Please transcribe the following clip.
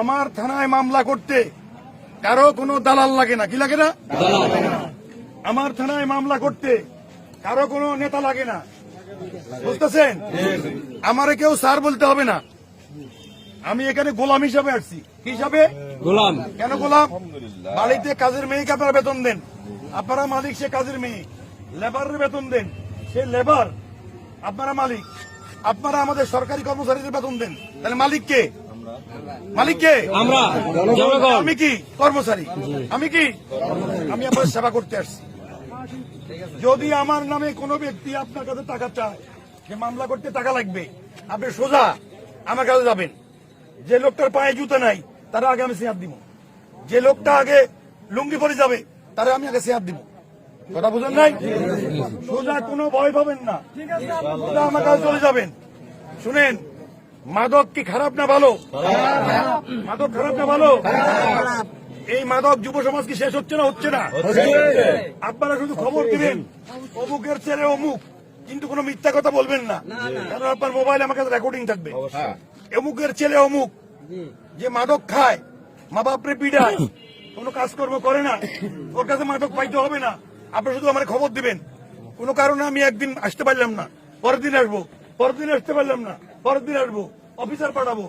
আমার থানায় মামলা করতে কারও কোনো দালাল লাগে না। কি লাগে না? আমার থানায় মামলা করতে কারও কোনো নেতা লাগে না। বুঝতেছেন? আমারে কেউ স্যার বলতে হবে না। আমি এখানে গোলাম হিসাবে আসছি। কি হিসাবে? গোলাম। কেন গোলাম? বাড়িতে কাজের মেয়েকে আপনারা বেতন দেন। আপনারা মালিক সে কাজের মেয়ে। লেবারের বেতন দেন। সে লেবার আপনারা মালিক। আপনারা আমাদের সরকারি কর্মচারীদের বেতন দেন। তাহলে মালিক কে মালিক কে? আমরা। আমি কি? কর্মচারী। আমি কি? আমি আপনার সেবা করতে আসছি। যদি আমার নামে কোনো ব্যক্তি আপনার কাছে টাকা চায় যে মামলা করতে টাকা লাগবে আপনি সোজা আমার কাছে যাবেন। যে লোকটার পায়ে জুতো নাই তারা আগে আমি চেয়ার দিব। যে লোকটা আগে লুঙ্গি পরে যাবে তারা আমি আগে চেয়ার দিব। কথা বুঝেন নাই? সোজা কোনো ভয় পাবেন না। সোজা আমার কাছে চলে যাবেন। শুনেন মাদক কি খারাপ না ভালো? মাদক খারাপ না ভালো? এই মাদক যুব সমাজ কি শেষ হচ্ছে না হচ্ছে না? আপনারা শুধু খবর দিবেন। অমুকের ছেলে অমুক। কিন্তু কোনো মিথ্যা কথা বলবেন না। কারণ আপনার মোবাইলে আমার কাছে রেকর্ডিং থাকবে। অমুকের ছেলে অমুক। যে মাদক খায় মা বাপরে পিডায় কোনো কাজকর্ম করে না। ওর কাছে মাদক পাইতে হবে না। আপনি শুধু আমার খবর দিবেন। কোনো কারণে আমি একদিন আসতে পারলাম না। পরের দিন আসব। পরের দিন আসতে পারলাম না। পরের দিন আসব অফিসার পাঠাবো।